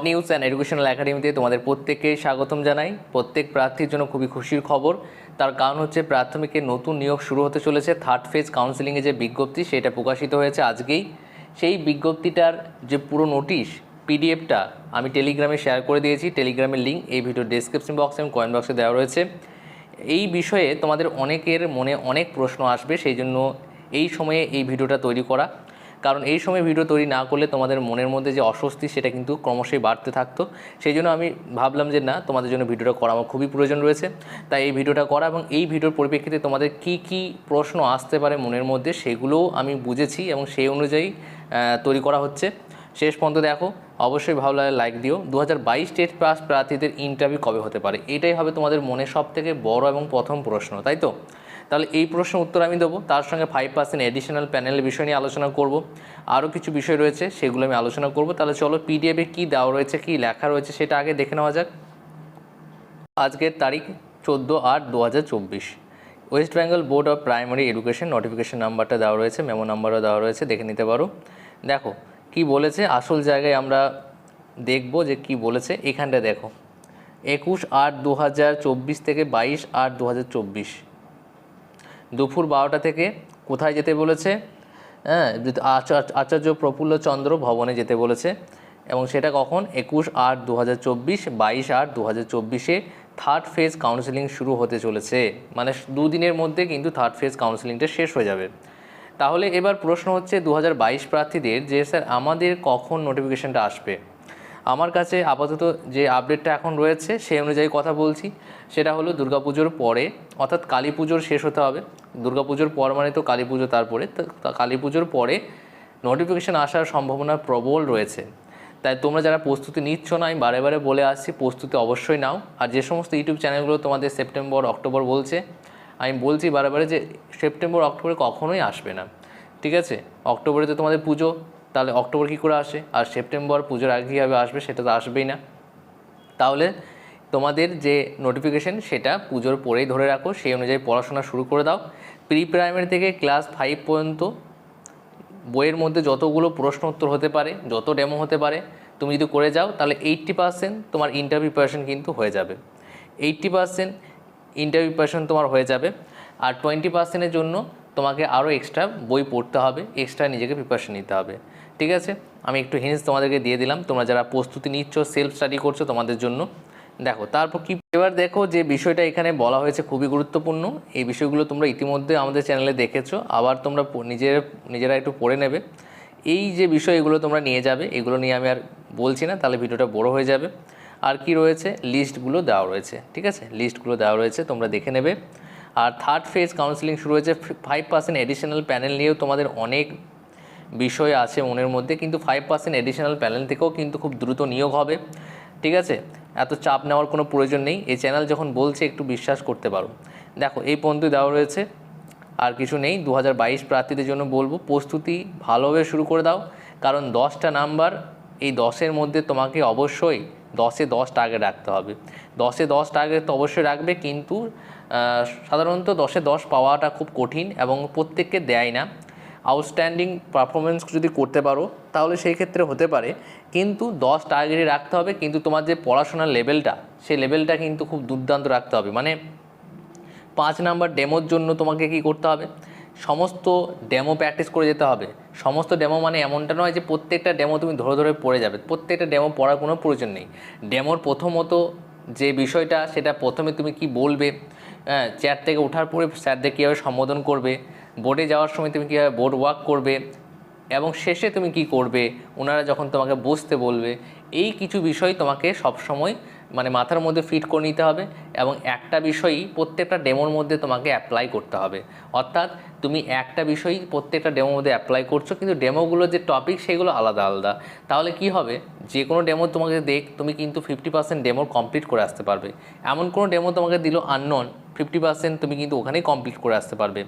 News and educational একাডেমিতে তোমাদের প্রত্যেককে স্বাগতম জানাই। প্রত্যেক প্রার্থীর জন্য খুবই খুশির খবর। তার কারণ হচ্ছে প্রাথমিকে নতুন নিয়োগ শুরু হতে চলেছে। থার্ড ফেজ কাউন্সিলিংয়ে যে বিজ্ঞপ্তি, সেটা প্রকাশিত হয়েছে আজকেই। সেই বিজ্ঞপ্তিটার যে পুরো নোটিশ, পিডিএফটা আমি টেলিগ্রামে শেয়ার করে দিয়েছি। টেলিগ্রামের লিঙ্ক এই ভিডিও ডেসক্রিপশন বক্সে এবং কয়েন বক্সে দেওয়া রয়েছে। এই বিষয়ে তোমাদের অনেকের মনে অনেক প্রশ্ন আসবে, সেই জন্য এই সময়ে এই ভিডিওটা তৈরি করা। কারণ এই সময় ভিডিও তৈরি না করলে তোমাদের মনের মধ্যে যে অস্বস্তি, সেটা কিন্তু ক্রমশই বাড়তে থাকতো। সেই জন্য আমি ভাবলাম যে না, তোমাদের জন্য ভিডিওটা করা আমার খুবই প্রয়োজন রয়েছে। তাই এই ভিডিওটা করা এবং এই ভিডিওর পরিপ্রেক্ষিতে তোমাদের কি কি প্রশ্ন আসতে পারে মনের মধ্যে, সেগুলোও আমি বুঝেছি এবং সেই অনুযায়ী তৈরি করা হচ্ছে। শেষ পর্যন্ত দেখো, অবশ্যই ভালো লাগে লাইক দিও। দু হাজার বাইশ টেট পাস প্রার্থীদের ইন্টারভিউ কবে হতে পারে? এটাই হবে তোমাদের মনে সব থেকে বড় এবং প্রথম প্রশ্ন, তাই তো? তাহলে এই প্রশ্নের উত্তর আমি দেবো। তার সঙ্গে ফাইভ পার্সেন্ট এডিশনাল প্যানেলের বিষয় নিয়ে আলোচনা করব। আরও কিছু বিষয় রয়েছে, সেগুলো আমি আলোচনা করব। তাহলে চলো পিডিএফে কী দেওয়া রয়েছে, কী লেখা রয়েছে সেটা আগে দেখে নেওয়া যাক। আজকের তারিখ চোদ্দ আট দু হাজার চব্বিশ। West Bengal board of primary education notification নাম্বারটা দেওয়া রয়েছে মেমো নাম্বারও দেওয়া রয়েছে, দেখে নিতে পারো। দেখো, কি বলেছে? আসল জায়গায় আমরা দেখব যে কি বলেছে। এখানটা দেখো, একুশ আট দু থেকে বাইশ আট দু দুপুর বারোটা থেকে কোথায় যেতে বলেছে? হ্যাঁ আচার্য- প্রফুল্ল চন্দ্র ভবনে যেতে বলেছে। এবং সেটা কখন? একুশ আট দু হাজার চব্বিশ, বাইশ আট দু হাজার চব্বিশে থার্ড ফেজ কাউন্সেলিং শুরু হতে চলেছে। মানে দুদিনের মধ্যে কিন্তু থার্ড ফেজ কাউন্সেলিংটা শেষ হয়ে যাবে। তাহলে এবার প্রশ্ন হচ্ছে দু হাজার বাইশ প্রার্থীদের যে স্যার আমাদের কখন নোটিফিকেশানটা আসবে? আমার কাছে আপাতত যে আপডেটটা এখন রয়েছে, সেই অনুযায়ী কথা বলছি। সেটা হলো দুর্গাপুজোর পরে, অর্থাৎ কালী পুজোর শেষ হতে হবে। দুর্গাপুজোর পর মানে তো কালী পুজো তারপরে। কালী পুজোর পরে নোটিফিকেশান আসার সম্ভাবনা প্রবল রয়েছে। তাই তোমরা যারা প্রস্তুতি নিচ্ছ না, আমি বারে বারে বলে আসছি, প্রস্তুতি অবশ্যই নাও। আর যে সমস্ত ইউটিউব চ্যানেলগুলো তোমাদের সেপ্টেম্বর, অক্টোবর বলছে, আমি বলছি বারে বারে যে সেপ্টেম্বর, অক্টোবরে কখনোই আসবে না। ঠিক আছে? অক্টোবরে তো তোমাদের পুজো তাহলে অক্টোবর কী করে আসে? আর সেপ্টেম্বর পুজোর আগে কীভাবে আসবে সেটা তো আসবেই না। তাহলে তোমাদের যে নোটিফিকেশন সেটা পুজোর পরেই ধরে রাখো, সেই অনুযায়ী পড়াশোনা শুরু করে দাও। প্রি প্রাইমারি থেকে ক্লাস ফাইভ পর্যন্ত বইয়ের মধ্যে যতগুলো প্রশ্ন উত্তর হতে পারে, যত ডেমো হতে পারে, তুমি যদি করে যাও, তাহলে এইট্টি পার্সেন্ট তোমার ইন্টারভিউ প্রিপারেশন কিন্তু হয়ে যাবে। এইট্টি পার্সেন্ট ইন্টারভিউ প্রিপারেশন তোমার হয়ে যাবে। আর টোয়েন্টি পার্সেন্টের জন্য তোমাকে আরও এক্সট্রা বই পড়তে হবে এক্সট্রা নিজেকে প্রিপারেশন নিতে হবে। ঠিক আছে? আমি একটু হিন্স তোমাদেরকে দিয়ে দিলাম। তোমরা যারা প্রস্তুতি নিচ্ছ সেলফ স্টাডি করছ তোমাদের জন্য। দেখো, তারপর কি? এবার দেখো যে বিষয়টা এখানে বলা হয়েছে খুবই গুরুত্বপূর্ণ। এই বিষয়গুলো তোমরা ইতিমধ্যে আমাদের চ্যানেলে দেখেছ। আবার তোমরা নিজের, নিজেরা একটু পড়ে নেবে। এই যে বিষয় এগুলো তোমরা নিয়ে যাবে, এগুলো নিয়ে আমি আর বলছি না, তাহলে ভিডিওটা বড় হয়ে যাবে। আর কি রয়েছে? লিস্টগুলো দেওয়া রয়েছে, ঠিক আছে? লিস্টগুলো দেওয়া রয়েছে, তোমরা দেখে নেবে। আর থার্ড ফেজ কাউন্সিলিং শুরু হয়েছে। ফাইভ পার্সেন্ট অ্যাডিশনাল প্যানেল নিয়েও তোমাদের অনেক বিষয় আছে মনের মধ্যে, কিন্তু ফাইভ পার্সেন্ট এডিশনাল প্যানেল থেকেও কিন্তু খুব দ্রুত নিয়োগ হবে। ঠিক আছে? এত চাপ নেওয়ার কোনো প্রয়োজন নেই। এই চ্যানেল যখন বলছে, একটু বিশ্বাস করতে পারো। দেখো, এই পর্যন্ত দেওয়া রয়েছে। আর কিছু নেই। দু হাজার বাইশ প্রার্থীদের জন্য বলব, প্রস্তুতি ভালোভাবে শুরু করে দাও। কারণ দশটা নাম্বার, এই দশের মধ্যে তোমাকে অবশ্যই দশে দশ টার্গেট রাখতে হবে। দশে দশ টার্গেট তো অবশ্যই রাখবে, কিন্তু সাধারণত দশে দশ পাওয়াটা খুব কঠিন এবং প্রত্যেককে দেয় না। আউটস্ট্যান্ডিং পারফরমেন্স যদি করতে পারো, তাহলে সেই ক্ষেত্রে হতে পারে। কিন্তু দশ টার্গেটই রাখতে হবে, কিন্তু তোমার যে পড়াশোনার লেভেলটা সেই লেভেলটা কিন্তু খুব দুর্দান্ত রাখতে হবে। মানে পাঁচ নাম্বার ডেমোর জন্য তোমাকে কি করতে হবে? সমস্ত ডেমো প্র্যাকটিস করে যেতে হবে। সমস্ত ডেমো মানে এমনটা নয় যে প্রত্যেকটা ডেমো তুমি ধরে ধরে পড়ে যাবে। প্রত্যেকটা ডেমো পড়ার কোনো প্রয়োজন নেই। ডেমোর প্রথমত যে বিষয়টা, সেটা প্রথমে তুমি কি বলবে? হ্যাঁ চেয়ার থেকে ওঠার পরে স্যারদের কীভাবে সম্বোধন করবে? বোর্ডে যাওয়ার সময় তুমি কীভাবে বোর্ড ওয়াক করবে এবং শেষে তুমি কি করবে? ওনারা যখন তোমাকে বসতে বলবে, এই কিছু বিষয় তোমাকে সবসময় মানে মাথার মধ্যে ফিট করে নিতে হবে এবং একটা বিষয়ই প্রত্যেকটা ডেমোর মধ্যে তোমাকে অ্যাপ্লাই করতে হবে। অর্থাৎ তুমি একটা বিষয়ই প্রত্যেকটা ডেমোর মধ্যে অ্যাপ্লাই করছ, কিন্তু ডেমোগুলো যে টপিক সেগুলো আলাদা আলাদা। তাহলে কি হবে? যে কোনো ডেমো তোমাকে দেখ, তুমি কিন্তু ফিফটি পার্সেন্ট ডেমো কমপ্লিট করে আসতে পারবে। এমন কোনো ডেমো তোমাকে দিল আননন ফিফটি পার্সেন্ট তুমি কিন্তু ওখানেই কমপ্লিট করে আসতে পারবে।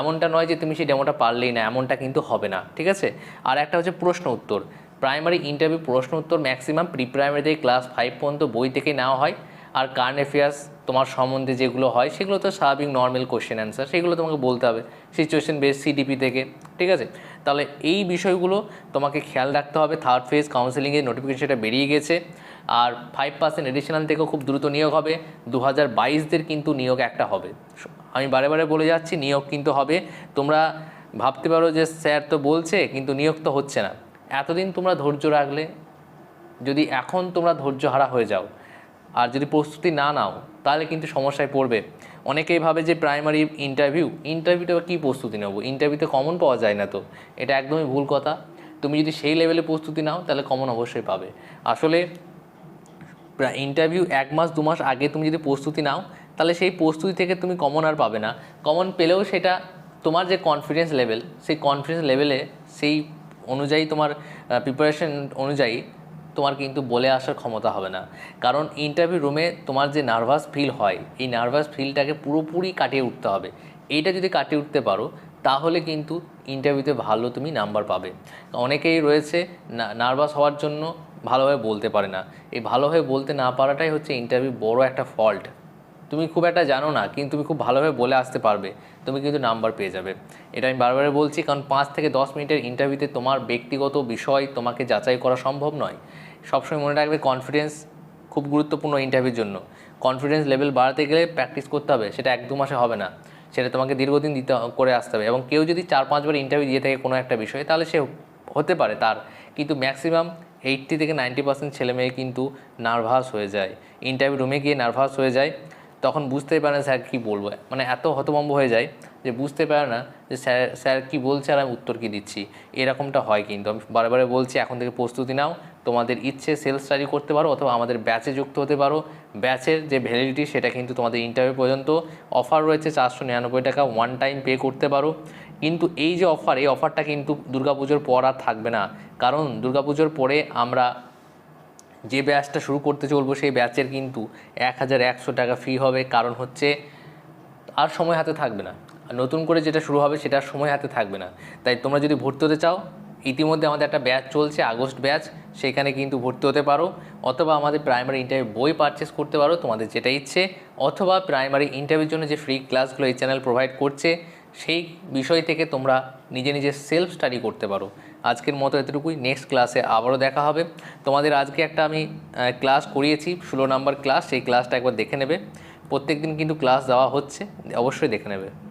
এমনটা নয় যে তুমি সেই ডেমোটা পারলেই না, এমনটা কিন্তু হবে না, ঠিক আছে? আর একটা হচ্ছে প্রশ্ন উত্তর। প্রাইমারি ইন্টারভিউ প্রশ্ন উত্তর ম্যাক্সিমাম প্রি প্রাইমারি থেকে ক্লাস ফাইভ পর্যন্ত বই থেকে নেওয়া হয়। আর কারেন্ট অ্যাফেয়ার্স তোমার সম্বন্ধে যেগুলো হয়, সেগুলো তো স্বাভাবিক নর্মাল কোশ্চেন অ্যান্সার সেগুলো তোমাকে বলতে হবে। সিচুয়েশন বেস সিডিপি থেকে, ঠিক আছে? তাহলে এই বিষয়গুলো তোমাকে খেয়াল রাখতে হবে। থার্ড ফেজ কাউন্সেলিংয়ের নোটিফিকেশনটা বেরিয়ে গেছে। আর ফাইভ পার্সেন্ট এডিশনাল থেকেও খুব দ্রুত নিয়োগ হবে। দু হাজার বাইশদের কিন্তু নিয়োগ একটা হবে। আমি বারে বারে বলে যাচ্ছি, নিয়োগ কিন্তু হবে। তোমরা ভাবতে পারো যে স্যার তো বলছে, কিন্তু নিয়োগ তো হচ্ছে না। এতদিন তোমরা ধৈর্য রাখলে, যদি এখন তোমরা ধৈর্য হারা হয়ে যাও, আর যদি প্রস্তুতি না নাও, তাহলে কিন্তু সমস্যায় পড়বে। অনেকেই ভাবে যে প্রাইমারি ইন্টারভিউ ইন্টারভিউতে কী প্রস্তুতি নেব? ইন্টারভিউতে কমন পাওয়া যায় না তো। এটা একদমই ভুল কথা। তুমি যদি সেই লেভেলে প্রস্তুতি নাও, তাহলে কমন অবশ্যই পাবে। আসলে ইন্টারভিউ এক মাস, দু মাস আগে তুমি যদি প্রস্তুতি নাও, তাহলে সেই প্রস্তুতি থেকে তুমি কমন আর পাবে না। কমন পেলেও সেটা তোমার যে কনফিডেন্স লেভেল সেই কনফিডেন্স লেভেলে সেই অনুযায়ী তোমার প্রিপারেশন অনুযায়ী তোমার কিন্তু বলে আসার ক্ষমতা হবে না। কারণ ইন্টারভিউ রুমে তোমার যে নার্ভাস ফিল হয়, এই নার্ভাস ফিলটাকে পুরোপুরি কাটিয়ে উঠতে হবে। এইটা যদি কাটিয়ে উঠতে পারো, তাহলে কিন্তু ইন্টারভিউতে ভালো তুমি নাম্বার পাবে। অনেকেই রয়েছে নার্ভাস হওয়ার জন্য ভালোভাবে বলতে পারে না। এই ভালোভাবে বলতে না পারাটাই হচ্ছে ইন্টারভিউ বড় একটা ফল্ট তুমি খুব একটা জানো না, কিন্তু তুমি খুব ভালোভাবে বলে আসতে পারবে, তুমি কিন্তু নাম্বার পেয়ে যাবে। এটা আমি বারবার বলছি, কারণ পাঁচ থেকে দশ মিনিটের ইন্টারভিউতে তোমার ব্যক্তিগত বিষয় তোমাকে যাচাই করা সম্ভব নয়। সবসময় মনে রাখবে কনফিডেন্স খুব গুরুত্বপূর্ণ ইন্টারভিউর জন্য। কনফিডেন্স লেভেল বাড়াতে গেলে প্র্যাকটিস করতে হবে, সেটা এক দু মাসে হবে না। সেটা তোমাকে দীর্ঘদিন দিতে করে আসতে হবে। এবং কেউ যদি চার পাঁচবার ইন্টারভিউ দিয়ে থাকে কোনো একটা বিষয়ে, তাহলে সে হতে পারে তার। কিন্তু ম্যাক্সিমাম এইট্টি থেকে নাইনটি পার্সেন্ট ছেলে মেয়ে কিন্তু নার্ভাস হয়ে যায়। ইন্টারভিউ রুমে গিয়ে নার্ভাস হয়ে যায়। তখন বুঝতেই পারে না স্যার কী বলব। মানে এত হতভম্ব হয়ে যায় যে বুঝতে পারে না যে স্যার স্যার কী বলছে আর আমি উত্তর কী দিচ্ছি। এরকমটা হয় কিন্তু। আমি বারে বলছি, এখন থেকে প্রস্তুতি নাও। তোমাদের ইচ্ছে সেলফ স্টাডি করতে পারো অথবা আমাদের ব্যাচে যুক্ত হতে পারো। ব্যাচের যে ভ্যালিডিটি সেটা কিন্তু তোমাদের ইন্টারভিউ পর্যন্ত অফার রয়েছে চারশো নিরানব্বই টাকা ওয়ান টাইম পে করতে পারো। কিন্তু এই যে অফার এই অফারটা কিন্তু দুর্গাপুজোর পর আর থাকবে না। কারণ দুর্গাপুজোর পরে আমরা যে ব্যাচটা শুরু করতে চলবো সেই ব্যাচের কিন্তু এক হাজার একশো টাকা ফি হবে। কারণ হচ্ছে আর সময় হাতে থাকবে না। নতুন করে যেটা শুরু হবে সেটা আর সময় হাতে থাকবে না। তাই তোমরা যদি ভর্তি হতে চাও, ইতিমধ্যে আমাদের একটা ব্যাচ চলছে, আগস্ট ব্যাচ, সেখানে কিন্তু ভর্তি হতে পারো। অথবা আমাদের প্রাইমারি ইন্টারভিউ বই পারচেস করতে পারো তোমাদের যেটা ইচ্ছে। অথবা প্রাইমারি ইন্টারভিউর জন্য যে ফ্রি ক্লাসগুলো এই চ্যানেল প্রোভাইড করছে সেই বিষয় থেকে তোমরা নিজে নিজে সেলফ স্টাডি করতে পারো। আজকের মতো এতটুকুই। নেক্সট ক্লাসে আবারও দেখা হবে। তোমাদের আজকে একটা আমি ক্লাস করিয়েছি, ষোলো নাম্বার ক্লাস সেই ক্লাসটা একবার দেখে নেবে। প্রত্যেক দিন কিন্তু ক্লাস দেওয়া হচ্ছে, অবশ্যই দেখে নেবে।